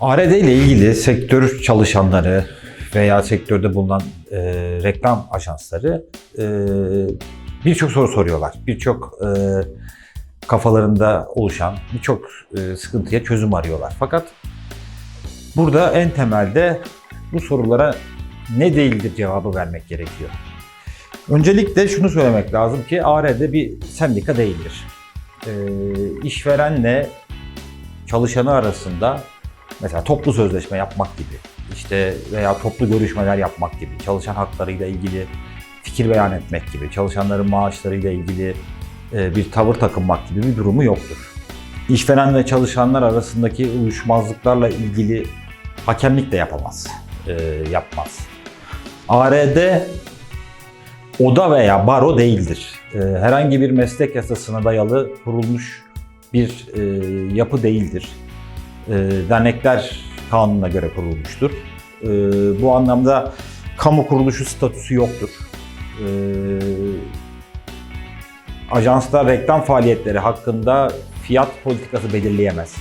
ARD ile ilgili sektör çalışanları veya sektörde bulunan e, reklam ajansları e, birçok soru soruyorlar. Birçok e, kafalarında oluşan birçok e, sıkıntıya çözüm arıyorlar. Fakat burada en temelde bu sorulara ne değildir cevabı vermek gerekiyor. Öncelikle şunu söylemek lazım ki ARD bir sendika değildir. E, işverenle çalışanı arasında mesela toplu sözleşme yapmak gibi, işte veya toplu görüşmeler yapmak gibi, çalışan haklarıyla ilgili fikir beyan etmek gibi, çalışanların maaşlarıyla ilgili e, bir tavır takınmak gibi bir durumu yoktur. İşveren ve çalışanlar arasındaki uyuşmazlıklarla ilgili hakemlik de yapamaz, e, yapmaz. ARD oda veya baro değildir. E, herhangi bir meslek yasasına dayalı kurulmuş bir yapı değildir. E, dernekler kanununa göre kurulmuştur. E, bu anlamda kamu kuruluşu statüsü yoktur. E, ajanslar reklam faaliyetleri hakkında fiyat politikası belirleyemez.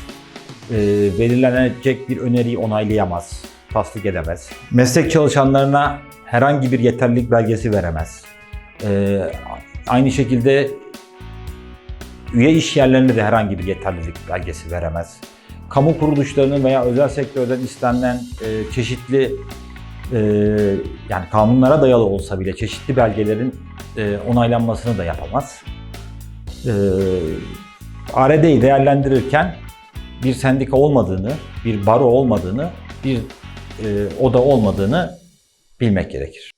Belirlenecek bir öneriyi onaylayamaz, tasdik edemez. Meslek çalışanlarına herhangi bir yeterlilik belgesi veremez. Aynı şekilde üye iş yerlerine de herhangi bir yeterlilik belgesi veremez. Kamu kuruluşlarının veya özel sektörden istenilen e, çeşitli e, yani kanunlara dayalı olsa bile çeşitli belgelerin e, onaylanmasını da yapamaz. E, ARD'yi değerlendirirken bir sendika olmadığını, bir baro olmadığını, bir e, oda olmadığını bilmek gerekir.